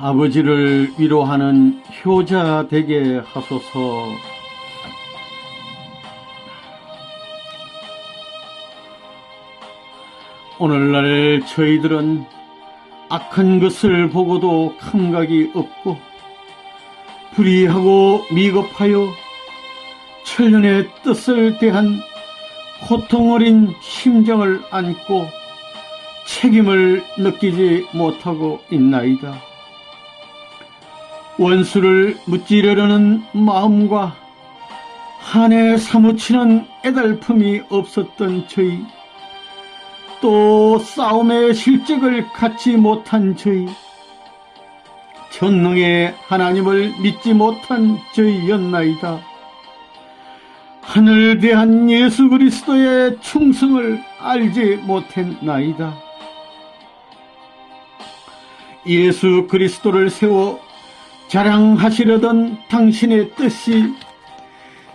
아버지를 위로하는 효자 되게 하소서. 오늘날 저희들은 악한 것을 보고도 감각이 없고 불의하고 미급하여 천년의 뜻을 대한 고통 어린 심정을 안고 책임을 느끼지 못하고 있나이다. 원수를 무찌르려는 마음과 한해 사무치는 애달픔이 없었던 저희, 또 싸움의 실적을 갖지 못한 저희, 전능의 하나님을 믿지 못한 저희였나이다. 하늘 대한 예수 그리스도의 충성을 알지 못했나이다. 예수 그리스도를 세워 자랑하시려던 당신의 뜻이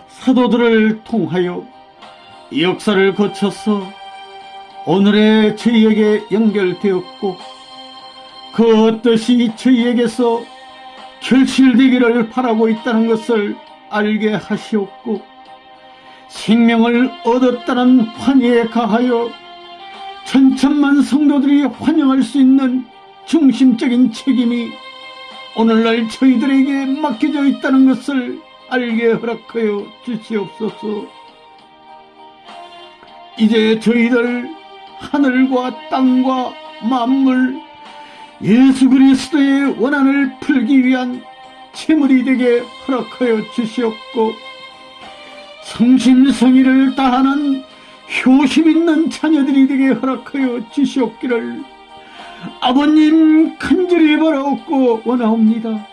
사도들을 통하여 역사를 거쳐서 오늘의 저희에게 연결되었고 그 뜻이 저희에게서 결실되기를 바라고 있다는 것을 알게 하시옵고 생명을 얻었다는 환희에 가하여 천천만 성도들이 환영할 수 있는 중심적인 책임이 오늘날 저희들에게 맡겨져 있다는 것을 알게 허락하여 주시옵소서. 이제 저희들 하늘과 땅과 만물 예수 그리스도의 원한을 풀기 위한 채물이 되게 허락하여 주시옵고 성심성의를 다하는 효심 있는 자녀들이 되게 허락하여 주시옵기를 아버님 간절히 바라옵고 원하옵니다.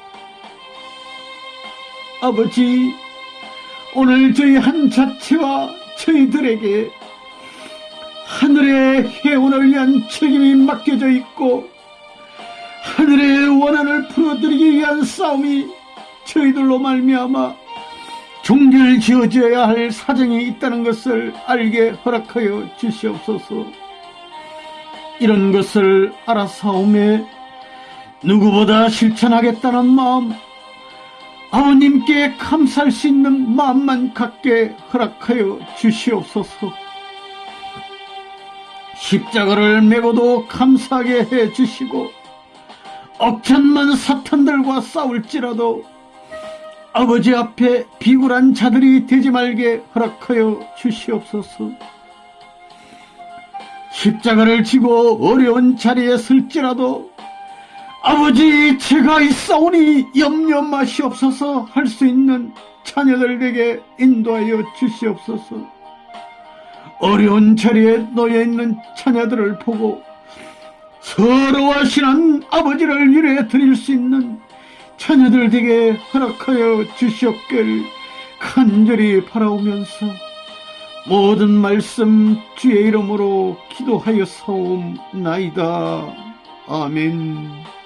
아버지, 오늘 저희 한 자체와 저희들에게 하늘의 해원을 위한 책임이 맡겨져 있고 하늘의 원한을 풀어드리기 위한 싸움이 저희들로 말미암아 종결 지어져야 할 사정이 있다는 것을 알게 허락하여 주시옵소서. 이런 것을 알아사오매 누구보다 실천하겠다는 마음, 아버님께 감사할 수 있는 마음만 갖게 허락하여 주시옵소서. 십자가를 메고도 감사하게 해 주시고 억천만 사탄들과 싸울지라도 아버지 앞에 비굴한 자들이 되지 말게 허락하여 주시옵소서. 십자가를 지고 어려운 자리에 설지라도 아버지 제가 있사오니 염려 마시옵소서 할 수 있는 자녀들에게 인도하여 주시옵소서. 어려운 자리에 놓여 있는 자녀들을 보고 서러워하시는 아버지를 위로해 드릴 수 있는 자녀들 에게 허락하여 주시옵길 간절히 바라오면서 모든 말씀 주의 이름으로 기도하여 사옵나이다. 아멘.